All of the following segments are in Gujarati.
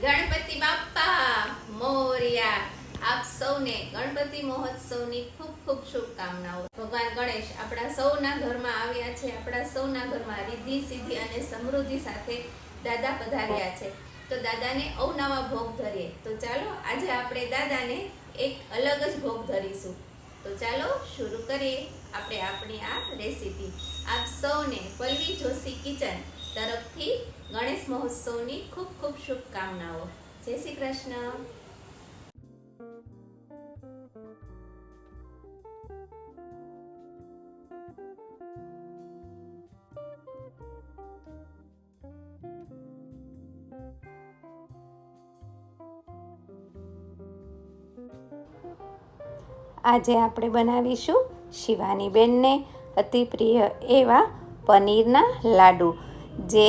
ગણપતિ બાપ્પા, મોરિયા, આપ સૌને ગણપતિ મહોત્સવની ખૂબ ખૂબ શુભકામનાઓ. ભગવાન ગણેશ આપણા સૌના ઘરમાં આવ્યા છે, આપણા સૌના ઘરમાં રિદ્ધિ, સિદ્ધિ અને સમૃદ્ધિ સાથે દાદા પધાર્યા છે. તો દાદાને અવનવા ભોગ ધરીએ. તો ચાલો, આજે આપણે દાદાને એક અલગ જ ભોગ ધરીશું. તો ચાલો, શરૂ કરીએ આપણે આપણી આ રેસીપી. આપ સૌને પલ્લવી જોશી કિચન તરફથી ગણેશ મહોત્સવની ખૂબ ખૂબ શુભકામનાઓ. જય શ્રી કૃષ્ણ. આજે આપણે બનાવીશું શિવાની બેનને અતિ પ્રિય એવા પનીરના લાડુ. જે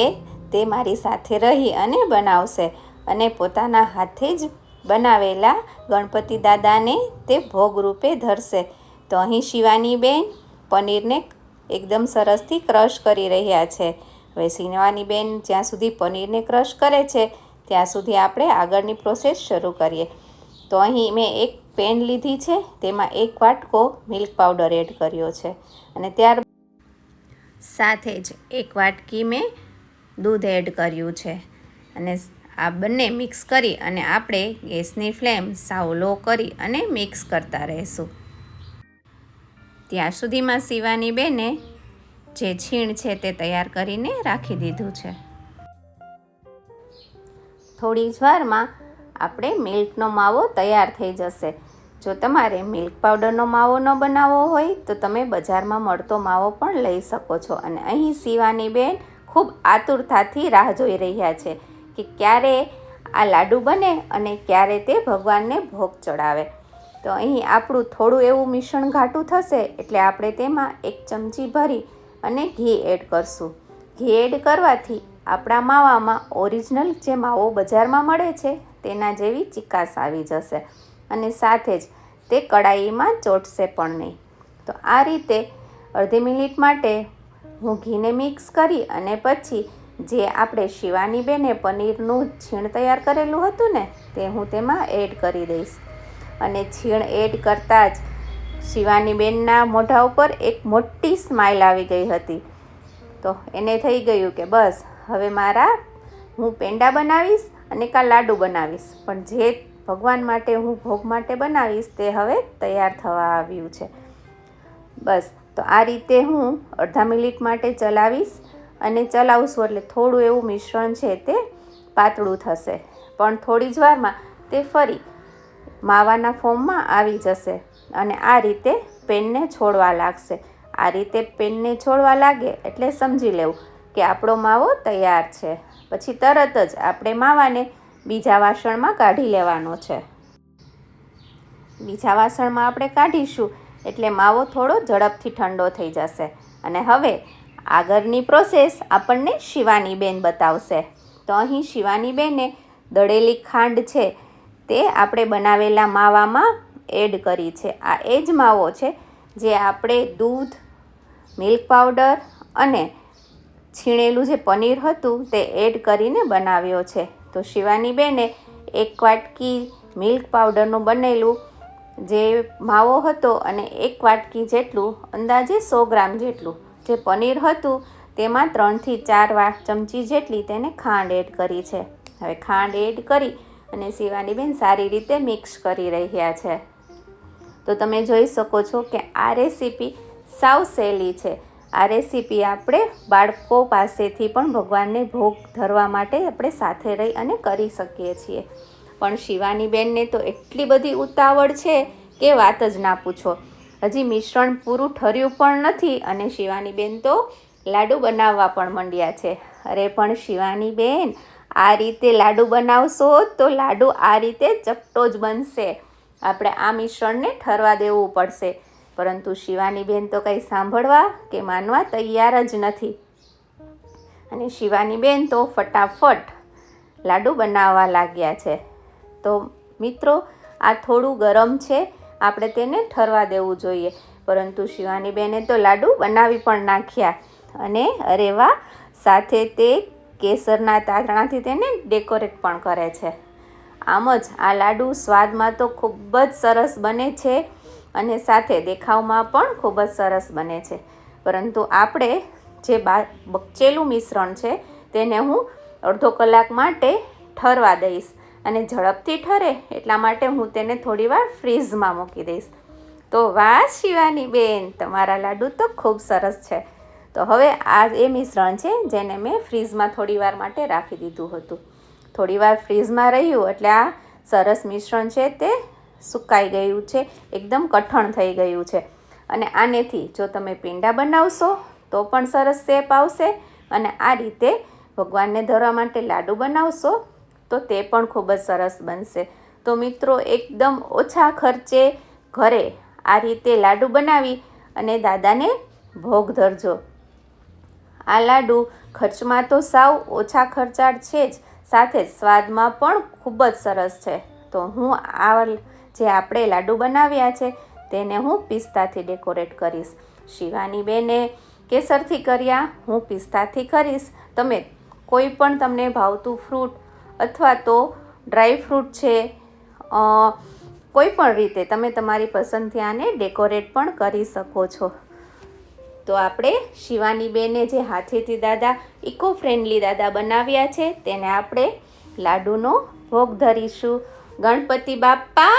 તે મારી સાથે રહી અને બનાવશે. અને પોતાના હાથે જ બનાવેલા ગણપતિ દાદાને તે ભોગરૂપે ધરશે. તો અહીં શિવાની બેન પનીરને એકદમ સરસથી ક્રશ કરી રહ્યા છે. હવે શિવાની બેન જ્યાં સુધી પનીરને ક્રશ કરે છે, ત્યાં સુધી આપણે આગળની પ્રોસેસ શરૂ કરીએ. તો અહીં મેં એક પેન લીધી છે, તેમાં એક વાટકો મિલ્ક પાવડર એડ કર્યો છે. અને ત્યાર સાથે જ એક વાટકી મેં દૂધ એડ કર્યું છે. અને આ બંને મિક્સ કરી અને આપણે ગેસની ફ્લેમ સાવ લો કરી અને મિક્સ કરતા રહીશું. ત્યાં સુધીમાં સીવાની બેને જે છીણ છે તે તૈયાર કરીને રાખી દીધું છે. થોડી જ વારમાં આપણે મિલ્કનો માવો તૈયાર થઈ જશે. જો તમારે મિલ્ક પાવડરનો માવો ન બનાવવો હોય તો તમે બજારમાં મળતો માવો પણ લઈ શકો છો. અને અહીં સીવાની બેન ખૂબ આતુરતાથી રાહ જોઈ રહ્યા છે કે ક્યારે આ લાડુ બને અને ક્યારે તે ભગવાનને ભોગ ચડાવે. તો અહીં આપણું થોડું એવું મિશ્રણ ઘાટું થશે એટલે આપણે તેમાં એક ચમચી ભરી અને ઘી એડ કરશું. ઘી એડ કરવાથી આપણા માવામાં ઓરિજિનલ જે માવો બજારમાં મળે છે તેના જેવી ચિકાસ આવી જશે અને સાથે જ તે કડાઈમાં ચોટશે પણ નહીં. તો આ રીતે અડધી મિનિટ માટે હું ઘીને મિક્સ કરી અને પછી જે આપણે શિવાની બેને પનીરનું છીણ તૈયાર કરેલું હતું ને, તે હું તેમાં એડ કરી દઈશ. અને છીણ એડ કરતાં જ શિવાની બેનના મોઢા ઉપર એક મોટી સ્માઇલ આવી ગઈ હતી. તો એને થઈ ગયું કે બસ, હવે મારા હું પેંડા બનાવીશ અને કા લાડુ બનાવીશ. પણ જે ભગવાન માટે હું ભોગ માટે બનાવીશ, તે હવે તૈયાર થવા આવ્યું છે. બસ તો આ રીતે હું અડધા મિનિટ માટે ચલાવીશ અને ચલાવશું એટલે થોડું એવું મિશ્રણ છે તે પાતળું થશે. પણ થોડી જ વારમાં તે ફરી માવાના ફોર્મમાં આવી જશે અને આ રીતે પેનને છોડવા લાગશે. આ રીતે પેનને છોડવા લાગે એટલે સમજી લેવું કે આપણો માવો તૈયાર છે. પછી તરત જ આપણે માવાને બીજા વાસણમાં કાઢી લેવાનો છે. બીજા વાસણમાં આપણે કાઢીશું એટલે માવો થોડો ઝડપથી ઠંડો થઈ જશે. અને હવે આગળની પ્રોસેસ આપણને શિવાની બેન બતાવશે. તો અહીં શિવાની બેને દળેલી ખાંડ છે તે આપણે બનાવેલા માવામાં એડ કરી છે. આ એ જ માવો છે જે આપણે દૂધ, મિલ્ક પાવડર અને છીણેલું જે પનીર હતું તે એડ કરીને બનાવ્યો છે. તો શિવાની બેને એક વાટકી મિલ્ક પાવડરનું બનેલું જે માવો હતો અને એક વાટકી જેટલું, અંદાજે સો ગ્રામ જેટલું. જે પનીર હતું, તેમાં ત્રણથી ચાર વા ચમચી જેટલી તેને ખાંડ એડ કરી છે. હવે ખાંડ એડ કરી અને શિવાનીબેન સારી રીતે મિક્સ કરી રહ્યા છે. તો તમે જોઈ શકો છો કે આ રેસીપી સાવ સહેલી છે. આ રેસીપી આપણે બાળકો પાસેથી પણ ભગવાનને ભોગ ધરવા માટે આપણે સાથે રહી અને કરી શકીએ છીએ. પણ શિવાની બેનને તો એટલી બધી ઉતાવળ છે કે વાત જ ના પૂછો. હજી મિશ્રણ પૂરું ઠર્યું પણ નથી અને શિવાની બેન તો લાડુ બનાવવા પણ માંડ્યા છે. અરે પણ શિવાની બેન આ રીતે લાડુ બનાવશો તો લાડુ આ રીતે ચપટો જ બનશે. આપણે આ મિશ્રણને ઠરવા દેવું પડશે. પરંતુ શિવાની બેન તો કંઈ સાંભળવા કે માનવા તૈયાર જ નથી. અને શિવાની બેન તો ફટાફટ લાડુ બનાવવા લાગ્યા છે. તો મિત્રો, આ થોડું ગરમ છે. આપણે તેને ઠરવા દેવું જોઈએ. પરંતુ શિવાની બેને તો લાડુ બનાવી પણ નાખ્યા. અને અરે વાહ સાથે તે કેસરના તાતણાથી તેને ડેકોરેટ પણ કરે છે. આમ જ આ લાડુ સ્વાદમાં તો ખૂબ જ સરસ બને છે અને સાથે દેખાવમાં પણ ખૂબ જ સરસ બને છે. પરંતુ આપણે જે બા બચેલું મિશ્રણ છે, તેને હું અડધો કલાક માટે ઠરવા દઈશ. અને ઝડપથી ઠરે એટલા માટે હું તેને થોડીવાર ફ્રીઝમાં મૂકી દઈશ. તો વાહ, શિવાની બેન, તમારા લાડુ તો ખૂબ સરસ છે. તો હવે આ એ મિશ્રણ છે જેને મેં ફ્રીઝમાં થોડીવાર માટે રાખી દીધું હતું. થોડીવાર ફ્રીઝમાં રહ્યું એટલે આ સરસ મિશ્રણ છે તે સુકાઈ ગયું છે, એકદમ કઠણ થઈ ગયું છે. અને આનેથી જો તમે પીંડા બનાવશો તો પણ સરસ શેપ આવશે અને આ રીતે ભગવાનને ધરવા માટે લાડુ બનાવશો તો તે પણ ખૂબ જ સરસ બનશે. તો મિત્રો, એકદમ ઓછા ખર્ચે ઘરે આ રીતે લાડુ બનાવી અને દાદાને ભોગ ધરજો. આ લાડુ ખર્ચમાં તો સાવ ઓછા ખર્ચાળ છે જ, સાથે સ્વાદમાં પણ ખૂબ જ સરસ છે. તો હું આ જે આપણે લાડુ બનાવ્યા છે, તેને હું પિસ્તાથી ડેકોરેટ કરીશ. શિવાની બેને કેસરથી કર્યા, હું પિસ્તાથી કરીશ. તમે કોઈ પણ તમને ભાવતું ફ્રૂટ અથવા તો ડ્રાય ફ્રૂટ છે કોઈ પણ રીતે તમે તમારી પસંદથી આને ડેકોરેટ પણ કરી શકો છો. તો આપણે શિવાની બેને જે હાથેથી દાદા ઇકો ફ્રેન્ડલી દાદા બનાવ્યા છે, તેને આપણે લાડુનો ભોગ ધરીશું. ગણપતિ બાપ્પા!